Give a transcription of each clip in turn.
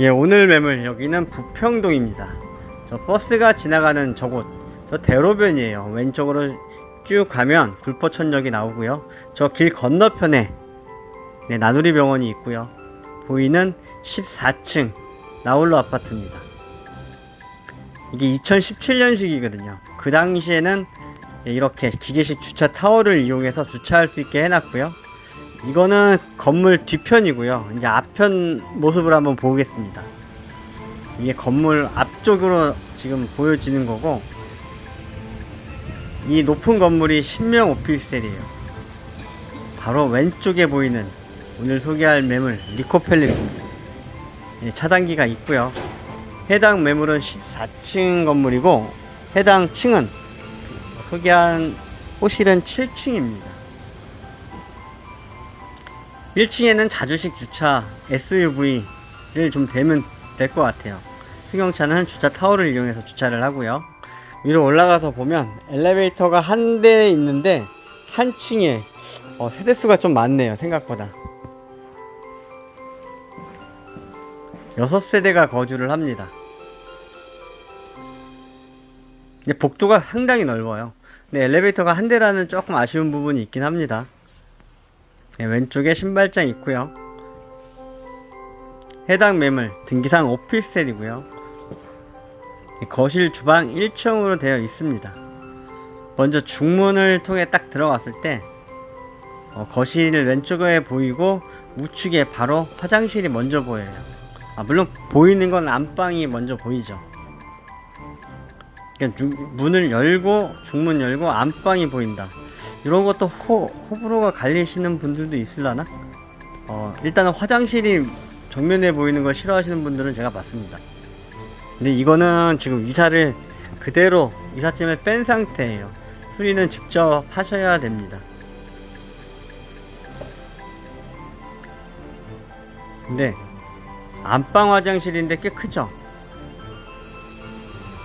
예, 오늘 매물 여기는 부평동입니다. 저 버스가 지나가는 저곳, 저 대로변이에요. 왼쪽으로 쭉 가면 불포천역이 나오고요. 저 길 건너편에 네, 나누리 병원이 있고요. 보이는 14층 나홀로 아파트입니다. 이게 2017년식이거든요. 그 당시에는 예, 이렇게 기계식 주차 타워를 이용해서 주차할 수 있게 해놨고요. 이거는 건물 뒤편이고요. 이제 앞편 모습을 한번 보겠습니다. 이게 건물 앞쪽으로 지금 보여지는 거고, 이 높은 건물이 신명 오피스텔이에요. 바로 왼쪽에 보이는 오늘 소개할 매물 리코펠리스입니다. 예, 차단기가 있고요. 해당 매물은 14층 건물이고 해당 층은 소개한 호실은 7층입니다. 1층에는 자주식 주차 SUV를 좀 대면 될 것 같아요. 승용차는 주차 타워를 이용해서 주차를 하고요. 위로 올라가서 보면 엘리베이터가 한 대 있는데 한 층에 어, 세대수가 좀 많네요. 생각보다. 6세대가 거주를 합니다. 복도가 상당히 넓어요. 근데 엘리베이터가 한 대라는 조금 아쉬운 부분이 있긴 합니다. 네, 왼쪽에 신발장 있고요. 해당 매물 등기상 오피스텔이고요. 네, 거실 주방 1층으로 되어 있습니다. 먼저 중문을 통해 딱 들어갔을 때 어, 거실 왼쪽에 보이고 우측에 바로 화장실이 먼저 보여요. 아, 물론 보이는 건 안방이 먼저 보이죠. 그러니까 주- 문을 열고 중문 열고 안방이 보인다. 이런 것도 호, 호불호가 갈리시는 분들도 있을라나? 어, 일단은 화장실이 정면에 보이는 걸 싫어하시는 분들은 제가 봤습니다. 근데 이거는 지금 이사를 그대로 이삿짐을 뺀 상태예요. 수리는 직접 하셔야 됩니다. 근데 안방 화장실인데 꽤 크죠?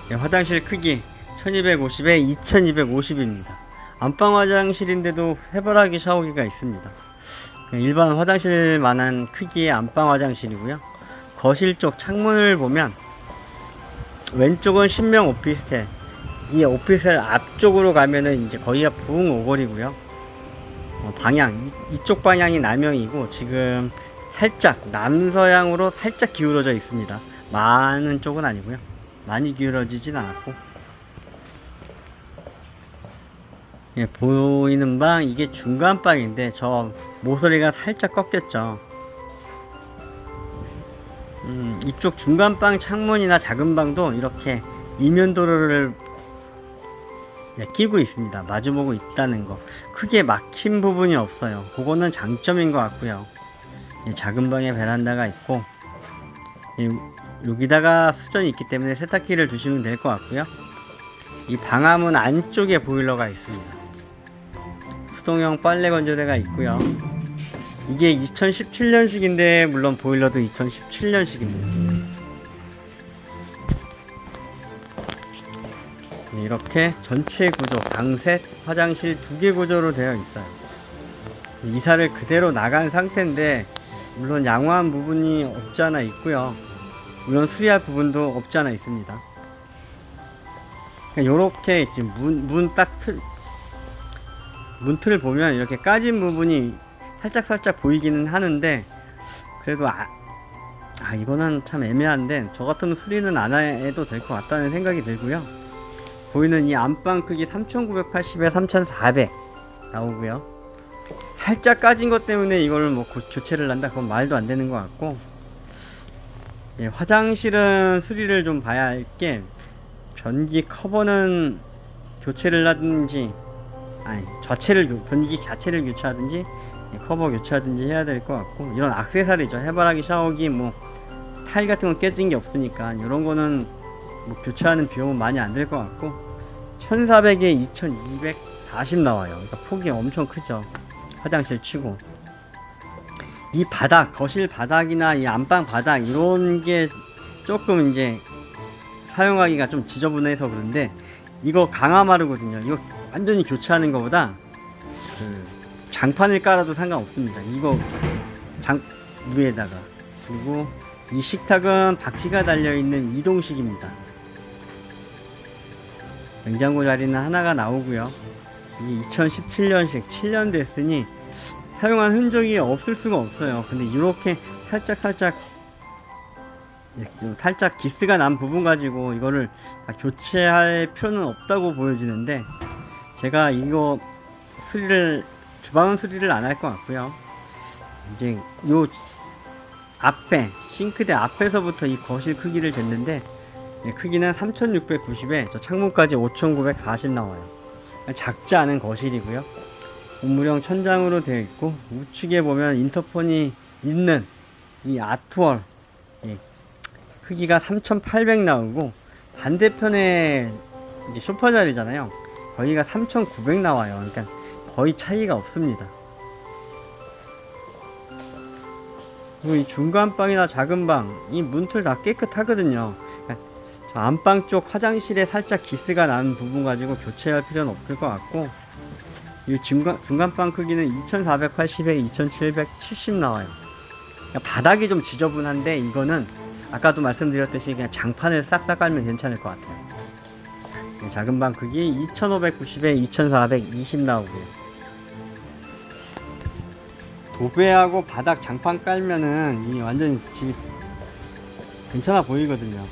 네, 화장실 크기 1250에 2250입니다. 안방 화장실인데도 해바라기 샤워기가 있습니다. 일반 화장실만한 크기의 안방 화장실이고요. 거실 쪽 창문을 보면 왼쪽은 신명 오피스텔. 이 오피스텔 앞쪽으로 가면은 이제 거기가 부흥 오거리고요. 어, 방향 이, 이쪽 방향이 남영이고 지금 살짝 남서향으로 살짝 기울어져 있습니다. 많은 쪽은 아니고요. 많이 기울어지진 않았고. 예, 보이는 방 이게 중간 방인데 저 모서리가 살짝 꺾였죠. 음, 이쪽 중간 방 창문이나 작은 방도 이렇게 이면 도로를 예, 끼고 있습니다. 마주보고 있다는 거. 크게 막힌 부분이 없어요. 그거는 장점인 것 같고요. 예, 작은 방에 베란다가 있고 예, 여기다가 수전이 있기 때문에 세탁기를 두시면 될 것 같고요. 이 방화문 안쪽에 보일러가 있습니다. 수동형 빨래 건조대가 있고요. 이게 2017년식인데 물론 보일러도 2017년식입니다. 네, 이렇게 전체 구조, 방셋, 화장실 두 개 구조로 되어 있어요. 이사를 그대로 나간 상태인데 물론 양호한 부분이 없지 않아 있고요. 물론 수리할 부분도 없지 않아 있습니다. 이렇게 지금 문, 문딱 틀, 문틀을 보면 이렇게 까진 부분이 살짝 살짝 보이기는 하는데 그래도 아, 아 이거는 참 애매한데 저 같은 수리는 안 해도 될 것 같다는 생각이 들고요. 보이는 이 안방 크기 3980에 3400 나오고요. 살짝 까진 것 때문에 이걸 뭐 고- 교체를 한다 그건 말도 안 되는 것 같고 예, 화장실은 수리를 좀 봐야 할게 변기 커버는 교체를 하든지 아니 자체를 교- 변기 자체를 교체하든지 예, 커버 교체하든지 해야 될 것 같고 이런 악세사리죠. 해바라기 샤워기 뭐 타일 같은 건 깨진 게 없으니까 이런 거는 뭐 교체하는 비용은 많이 안 들 것 같고 1400에 2240 나와요. 그러니까 폭이 엄청 크죠. 화장실 치고. 이 바닥 거실 바닥이나 이 안방 바닥 이런 게 조금 이제 사용하기가 좀 지저분해서 그런데 이거 강화마루거든요. 이거 완전히 교체하는 것보다 그 장판을 깔아도 상관없습니다 이거 장 위에다가 그리고 이 식탁은 바퀴가 달려있는 이동식입니다. 냉장고 자리는 하나가 나오고요. 이게 2017년식 7년 됐으니 사용한 흔적이 없을 수가 없어요. 근데 이렇게 살짝 살짝 예, 좀 살짝 기스가 난 부분 가지고 이거를 다 교체할 필요는 없다고 보여지는데 제가 이거 수리를 주방은 수리를 안 할 것 같고요. 이제 요 앞에 싱크대 앞에서부터 이 거실 크기를 쟀는데 예, 크기는 3690에 저 창문까지 5940 나와요. 작지 않은 거실이고요. 우물형 천장으로 되어 있고 우측에 보면 인터폰이 있는 이 아트월 예, 크기가 3800 나오고 반대편에 이제 소파 자리잖아요. 거기가 3900 나와요. 그러니까 거의 차이가 없습니다. 그리고 이 중간 방이나 작은 방, 이 문틀 다 깨끗하거든요. 그러니까 저 안방 쪽 화장실에 살짝 기스가 난 부분 가지고 교체할 필요는 없을 것 같고, 이 중간, 중간방 크기는 2480에 2770 나와요. 그러니까 바닥이 좀 지저분한데 이거는 아까도 말씀드렸듯이 그냥 장판을 싹 다 깔면 괜찮을 것 같아요. 네, 작은 방 크기 2590에 2420 나오고요. 도배하고 바닥 장판 깔면은 이 완전 집이 괜찮아 보이거든요.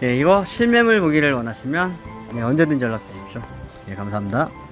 네, 이거 실매물 보기를 원하시면 네, 언제든지 연락 주십시오. 네, 감사합니다.